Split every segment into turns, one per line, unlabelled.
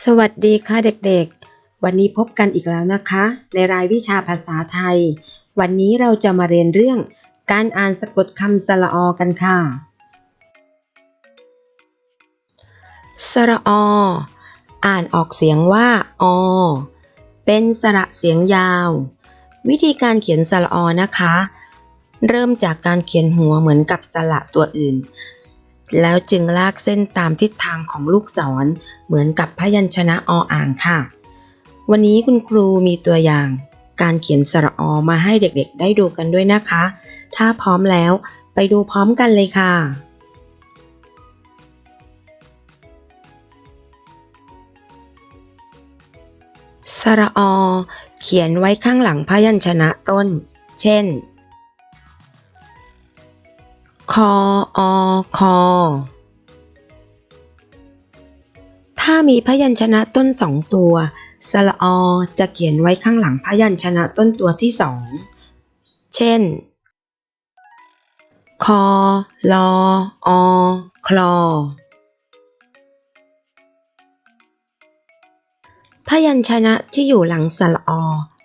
สวัสดีค่ะเด็กๆ วันนี้พบกันอีกแล้วนะคะ ในรายวิชาภาษาไทย วันนี้เราจะมาเรียนเรื่อง การอ่านสะกดคำสระอกันค่ะ สระอ อ่านออกเสียงว่าอ เป็นสระเสียงยาว วิธีการเขียนสระอนะคะ เริ่มจากการเขียนหัวเหมือนกับสระตัวอื่น แล้วจึงลากเส้นตามทิศทางของลูกศร เหมือนกับพยัญชนะออ่างค่ะ วันนี้คุณครูมีตัวอย่าง การเขียนสระอมาให้เด็กๆ ได้ดูกันด้วยนะคะ ถ้าพร้อมแล้วไปดูพร้อมกันเลยค่ะสระอ เขียนไว้ข้างหลังพยัญชนะต้น เช่น คออคอ ถ้ามีพยัญชนะต้นสองตัวสระอจะเขียนไว้ข้างหลังพยัญชนะต้นตัวที่สอง เช่น คอลออคลอ พยัญชนะที่อยู่หลังสระอ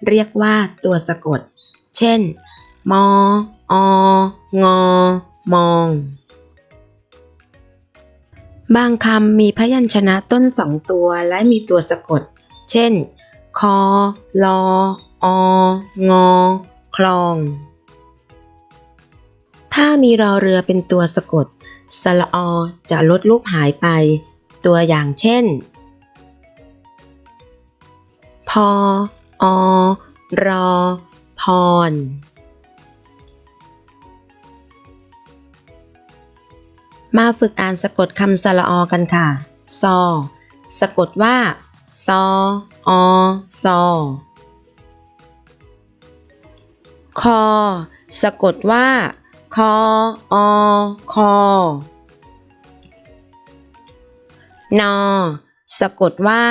เรียกว่าตัวสะกด เช่น มอ องอ มอง บางคำมีพยัญชนะต้นสองตัวและมีตัวสะกด เช่น คอ ลอ องอ คลอง ถ้ามีรอเรือเป็นตัวสะกดสระอจะลดรูปหายไป ตัวอย่างเช่น พอ อ รอ พร มาฝึกอ่านสะกดคำสระอกันค่ะ ซอ สะกดว่า ซอ อ ซอ คอ สะกดว่า คอ อ คอนอสะกดว่า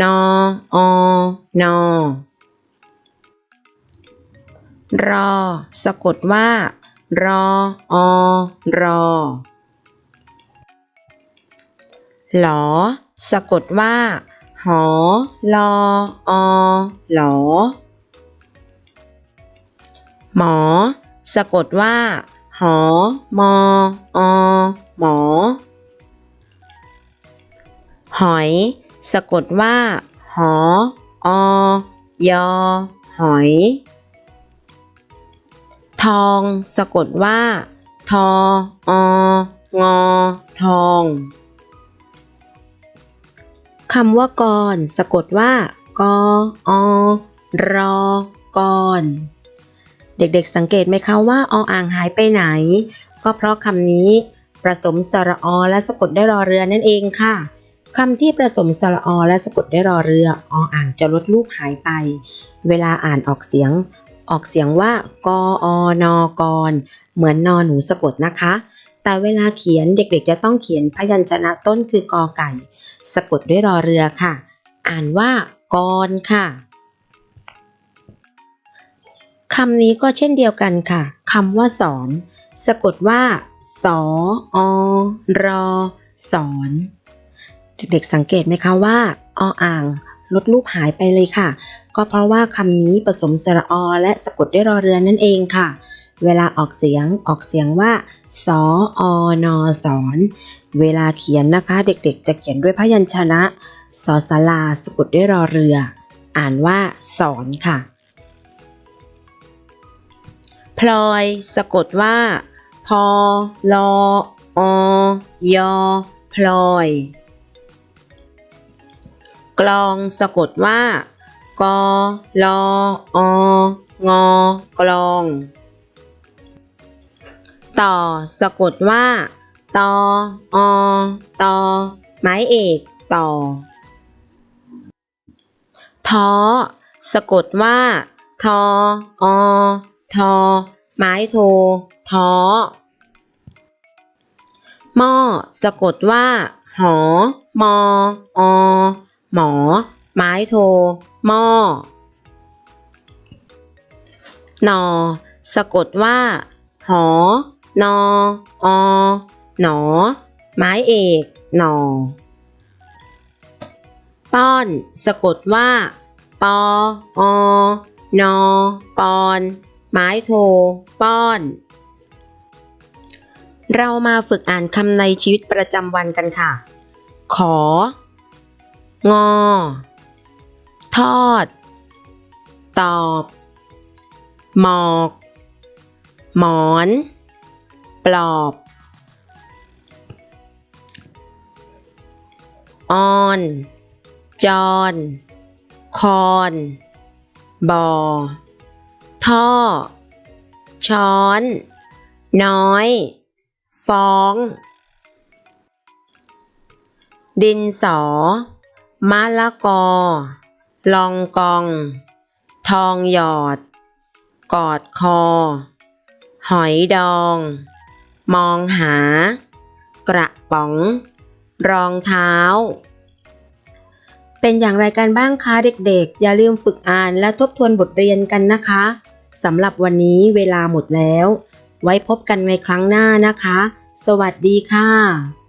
นอ อ นอรอ สะกดว่า รอ อ รอ หลอ สะกดว่า หอลออหลอ หมอ สะกดว่า หอมออหมอ หอย สะกดว่า หออยอหอย ทอง สะกดว่า ทอองอทอง คำว่ากรสะกดว่ากออรอกรเด็กๆสังเกตไหมคะว่าออ่างหายไปไหน ก็เพราะคำนี้ผสมสระอและสะกดได้รอเรือนั่นเองค่ะคำที่ผสมสระอและสะกดได้รอเรือออ่างจะลดรูปหายไป เวลาอ่านออกเสียง ออกเสียงว่ากออนกรเหมือนนอนหนูสะกดนะคะ แต่เวลาเขียนเด็กๆ จะต้องเขียนพยัญชนะต้นคือกอไก่ สะกดด้วยรอเรือค่ะ อ่านว่ากรค่ะคำนี้ก็เช่นเดียวกันค่ะคำว่าสอน สะกดว่าสออรอสอนเด็กๆสังเกตไหมคะว่าออ่างลดรูปหายไปเลยค่ะ ก็เพราะว่าคำนี้ผสมสระอและสะกดด้วยรอเรือนั่นเองค่ะ เวลาออกเสียงออกเสียงว่าสออนอสอนเวลาเขียนนะคะเด็กๆ จะเขียนด้วยพยัญชนะสอสาลาสะกดด้วยรอเรือ อ่านว่าสอนค่ะ พลอยสะกดว่า พอลออยอพลอย กลองสะกดว่ากอลอองอกลอง ต่อ สะกดว่า ตออตอ ไม้เอกต่อ ท้อ สะกดว่า ทออทอ ไม้โท ท้อ หม้อ สะกดว่า หอ มออหมอ ไม้โท หม้อหนอ สะกดว่า หอ นออหนอ ไม้เอกหนอ ป้อน สะกดว่าปอออนอปอน ไม้โท ป้อน เรามาฝึกอ่านคำในชีวิตประจำวันกันค่ะ ขอ งอ ทอด ตอบ หมอก หมอน ปลอบออนจอนคอนบอท่อ ช้อน น้อย ฟ้อง ดินสอมะละกอ ลองกอง ทองหยอด กอดคอ หอยดอง มองหา กระป๋อง รองเท้า เป็นอย่างไรกันบ้างคะเด็กๆ อย่าลืมฝึกอ่านและทบทวนบทเรียนกันนะคะสำหรับวันนี้เวลาหมดแล้ว ไว้พบกันในครั้งหน้านะคะ สวัสดีค่ะ